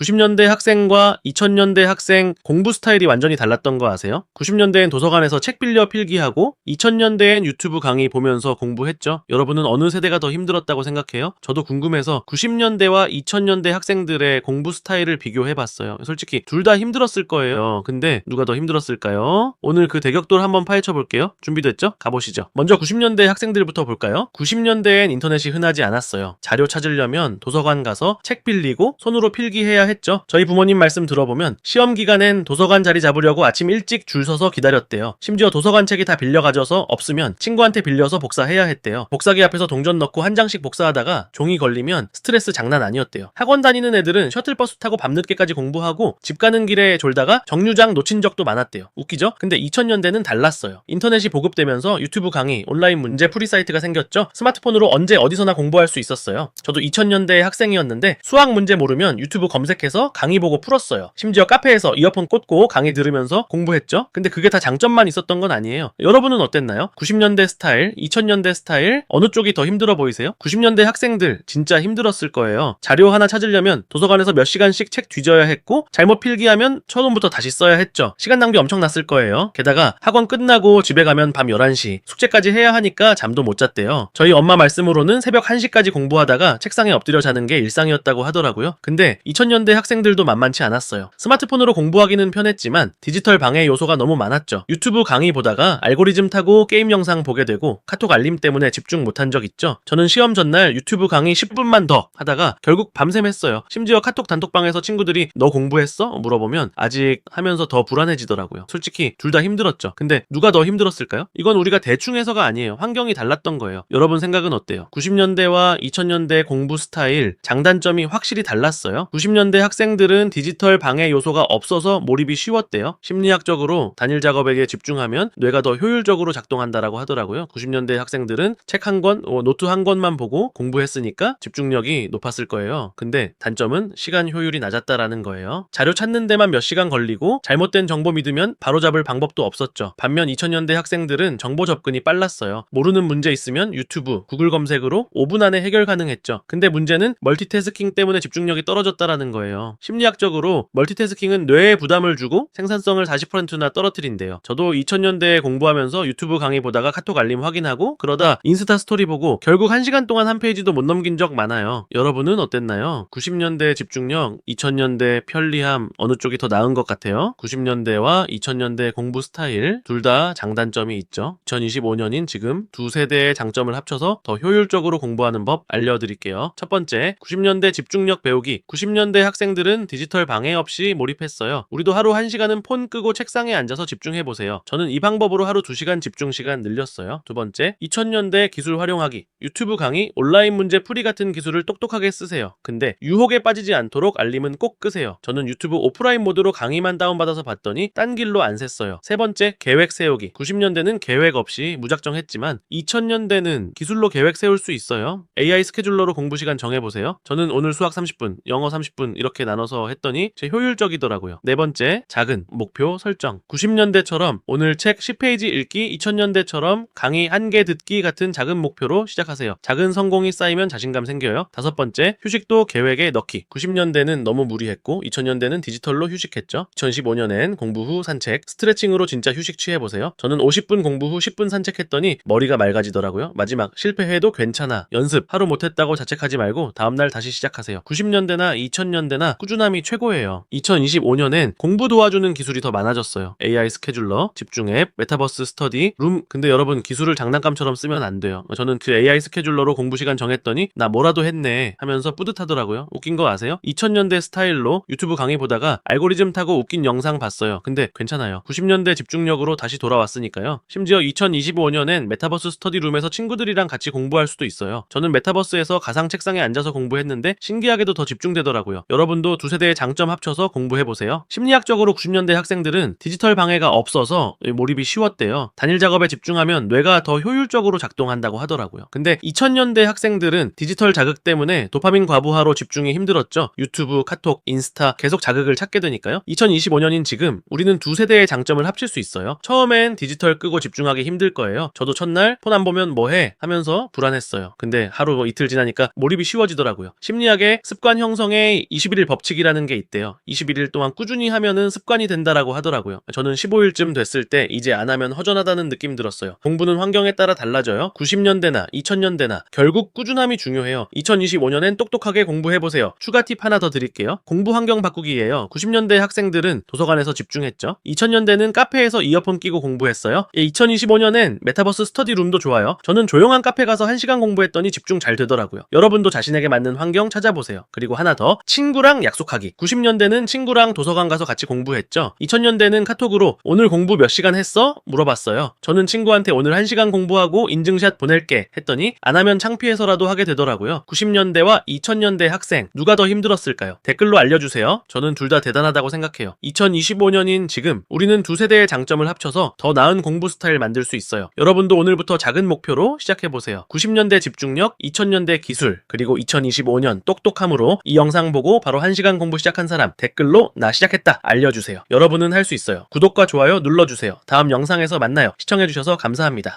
90년대 학생과 2000년대 학생 공부 스타일이 완전히 달랐던 거 아세요? 90년대엔 도서관에서 책 빌려 필기하고 2000년대엔 유튜브 강의 보면서 공부했죠. 여러분은 어느 세대가 더 힘들었다고 생각해요? 저도 궁금해서 90년대와 2000년대 학생들의 공부 스타일을 비교해 봤어요. 솔직히 둘 다 힘들었을 거예요. 근데 누가 더 힘들었을까요? 오늘 그 대격돌 한번 파헤쳐 볼게요. 준비됐죠? 가보시죠. 먼저 90년대 학생들부터 볼까요? 90년대엔 인터넷이 흔하지 않았어요. 자료 찾으려면 도서관 가서 책 빌리고 손으로 필기해야 했죠. 저희 부모님 말씀 들어보면 시험 기간엔 도서관 자리 잡으려고 아침 일찍 줄 서서 기다렸대요. 심지어 도서관 책이 다 빌려 가져서 없으면 친구한테 빌려서 복사해야 했대요. 복사기 앞에서 동전 넣고 한 장씩 복사하다가 종이 걸리면 스트레스 장난 아니었대요. 학원 다니는 애들은 셔틀버스 타고 밤늦게까지 공부하고 집 가는 길에 졸다가 정류장 놓친 적도 많았대요. 웃기죠? 근데 2000년대는 달랐어요. 인터넷이 보급되면서 유튜브 강의, 온라인 문제 풀이 사이트가 생겼죠. 스마트폰으로 언제 어디서나 공부할 수 있었어요. 저도 2000년대 학생이었는데 수학 문제 모르면 유튜브 검색 해서 강의 보고 풀었어요. 심지어 카페에서 이어폰 꽂고 강의 들으면서 공부했죠. 근데 그게 다 장점만 있었던 건 아니에요. 여러분은 어땠나요? 90년대 스타일, 2000년대 스타일 어느 쪽이 더 힘들어 보이세요? 90년대 학생들 진짜 힘들었을 거예요. 자료 하나 찾으려면 도서관에서 몇 시간씩 책 뒤져야 했고 잘못 필기하면 처음부터 다시 써야 했죠. 시간 낭비 엄청 났을 거예요. 게다가 학원 끝나고 집에 가면 밤 11시 숙제까지 해야 하니까 잠도 못 잤대요. 저희 엄마 말씀으로는 새벽 1시까지 공부하다가 책상에 엎드려 자는 게 일상이었다고 하더라고요. 근데 2000년대 학생들도 만만치 않았어요. 스마트폰으로 공부하기는 편했지만 디지털 방해 요소가 너무 많았죠. 유튜브 강의 보다가 알고리즘 타고 게임 영상 보게 되고 카톡 알림 때문에 집중 못한 적 있죠. 저는 시험 전날 유튜브 강의 10분만 더 하다가 결국 밤샘 했어요. 심지어 카톡 단톡방에서 친구들이 너 공부했어? 물어보면 아직 하면서 더 불안해지더라고요. 솔직히 둘 다 힘들었죠. 근데 누가 더 힘들었을까요? 이건 우리가 대충 해서가 아니에요. 환경이 달랐던 거예요. 여러분 생각은 어때요? 90년대와 2000년대 공부 스타일 장단점이 확실히 달랐어요. 90년대 학생들은 디지털 방해 요소가 없어서 몰입이 쉬웠대요. 심리학적으로 단일 작업에게 집중하면 뇌가 더 효율적으로 작동한다라고 하더라고요. 90년대 학생들은 책 한 권, 어, 노트 한 권만 보고 공부했으니까 집중력이 높았을 거예요. 근데 단점은 시간 효율이 낮았다라는 거예요. 자료 찾는 데만 몇 시간 걸리고 잘못된 정보 믿으면 바로잡을 방법도 없었죠. 반면 2000년대 학생들은 정보 접근이 빨랐어요. 모르는 문제 있으면 유튜브, 구글 검색으로 5분 안에 해결 가능했죠. 근데 문제는 멀티태스킹 때문에 집중력이 떨어졌다라는 거예요. 심리학적으로 멀티태스킹은 뇌에 부담을 주고 생산성을 40%나 떨어뜨린대요. 저도 2000년대에 공부하면서 유튜브 강의 보다가 카톡 알림 확인하고 그러다 인스타 스토리 보고 결국 1시간 동안 한 페이지도 못 넘긴 적 많아요. 여러분은 어땠나요? 90년대 집중력, 2000년대 편리함 어느 쪽이 더 나은 것 같아요? 90년대와 2000년대 공부 스타일 둘 다 장단점이 있죠. 2025년인 지금 두 세대의 장점을 합쳐서 더 효율적으로 공부하는 법 알려드릴게요. 첫 번째, 90년대 집중력 배우기. 90년대 학 생들은 디지털 방해 없이 몰입했어요. 우리도 하루 1시간은 폰 끄고 책상에 앉아서 집중해보세요. 저는 이 방법으로 하루 2시간 집중 시간 늘렸어요. 두 번째, 2000년대 기술 활용하기. 유튜브 강의, 온라인 문제 풀이 같은 기술을 똑똑하게 쓰세요. 근데 유혹에 빠지지 않도록 알림은 꼭 끄세요. 저는 유튜브 오프라인 모드로 강의만 다운받아서 봤더니 딴 길로 안 샜어요. 세 번째, 계획 세우기. 90년대는 계획 없이 무작정 했지만 2000년대는 기술로 계획 세울 수 있어요. AI 스케줄러로 공부 시간 정해보세요. 저는 오늘 수학 30분, 영어 30분 이렇게 나눠서 했더니 제 효율적이더라고요. 네 번째, 작은 목표 설정. 90년대처럼 오늘 책 10페이지 읽기, 2000년대처럼 강의 한 개 듣기 같은 작은 목표로 시작하세요. 작은 성공이 쌓이면 자신감 생겨요. 다섯 번째, 휴식도 계획에 넣기. 90년대는 너무 무리했고 2000년대는 디지털로 휴식했죠. 2015년엔 공부 후 산책, 스트레칭으로 진짜 휴식 취해보세요. 저는 50분 공부 후 10분 산책했더니 머리가 맑아지더라고요. 마지막, 실패해도 괜찮아. 연습, 하루 못했다고 자책하지 말고 다음날 다시 시작하세요. 90년대나 2000년대 나 꾸준함이 최고예요. 2025년엔 공부 도와주는 기술이 더 많아졌어요. AI 스케줄러, 집중 앱, 메타버스 스터디, 룸. 근데 여러분 기술을 장난감처럼 쓰면 안 돼요. 저는 그 AI 스케줄러로 공부 시간 정했더니 나 뭐라도 했네 하면서 뿌듯하더라고요. 웃긴 거 아세요? 2000년대 스타일로 유튜브 강의 보다가 알고리즘 타고 웃긴 영상 봤어요. 근데 괜찮아요. 90년대 집중력으로 다시 돌아왔으니까요. 심지어 2025년엔 메타버스 스터디 룸에서 친구들이랑 같이 공부할 수도 있어요. 저는 메타버스에서 가상 책상에 앉아서 공부했는데 신기하게도 더 집중되더라고요. 여러분도 두 세대의 장점 합쳐서 공부해보세요. 심리학적으로 90년대 학생들은 디지털 방해가 없어서 몰입이 쉬웠대요. 단일 작업에 집중하면 뇌가 더 효율적으로 작동한다고 하더라고요. 근데 2000년대 학생들은 디지털 자극 때문에 도파민 과부하로 집중이 힘들었죠. 유튜브, 카톡, 인스타 계속 자극을 찾게 되니까요. 2025년인 지금 우리는 두 세대의 장점을 합칠 수 있어요. 처음엔 디지털 끄고 집중하기 힘들 거예요. 저도 첫날 폰 안 보면 뭐해 하면서 불안했어요. 근데 하루 뭐 이틀 지나니까 몰입이 쉬워지더라고요. 심리학의 습관 형성의 21일 법칙이라는 게 있대요. 21일 동안 꾸준히 하면은 습관이 된다라고 하더라고요. 저는 15일쯤 됐을 때 이제 안 하면 허전하다는 느낌 들었어요. 공부는 환경에 따라 달라져요. 90년대나 2000년대나 결국 꾸준함이 중요해요. 2025년엔 똑똑하게 공부해보세요. 추가 팁 하나 더 드릴게요. 공부 환경 바꾸기예요. 90년대 학생들은 도서관에서 집중했죠. 2000년대는 카페에서 이어폰 끼고 공부했어요. 2025년엔 메타버스 스터디 룸도 좋아요. 저는 조용한 카페 가서 1시간 공부했더니 집중 잘 되더라고요. 여러분도 자신에게 맞는 환경 찾아보세요. 그리고 하나 더 친구랑 약속하기. 90년대는 친구랑 도서관 가서 같이 공부했죠. 2000년대는 카톡으로 오늘 공부 몇 시간 했어? 물어봤어요. 저는 친구한테 오늘 1시간 공부하고 인증샷 보낼게 했더니 안 하면 창피해서라도 하게 되더라고요. 90년대와 2000년대 학생 누가 더 힘들었을까요? 댓글로 알려주세요. 저는 둘 다 대단하다고 생각해요. 2025년인 지금 우리는 두 세대의 장점을 합쳐서 더 나은 공부 스타일 만들 수 있어요. 여러분도 오늘부터 작은 목표로 시작해보세요. 90년대 집중력, 2000년대 기술, 그리고 2025년 똑똑함으로 이 영상 보고 바로 1시간 공부 시작한 사람 댓글로 나 시작했다 알려주세요. 여러분은 할 수 있어요. 구독과 좋아요 눌러주세요. 다음 영상에서 만나요. 시청해주셔서 감사합니다.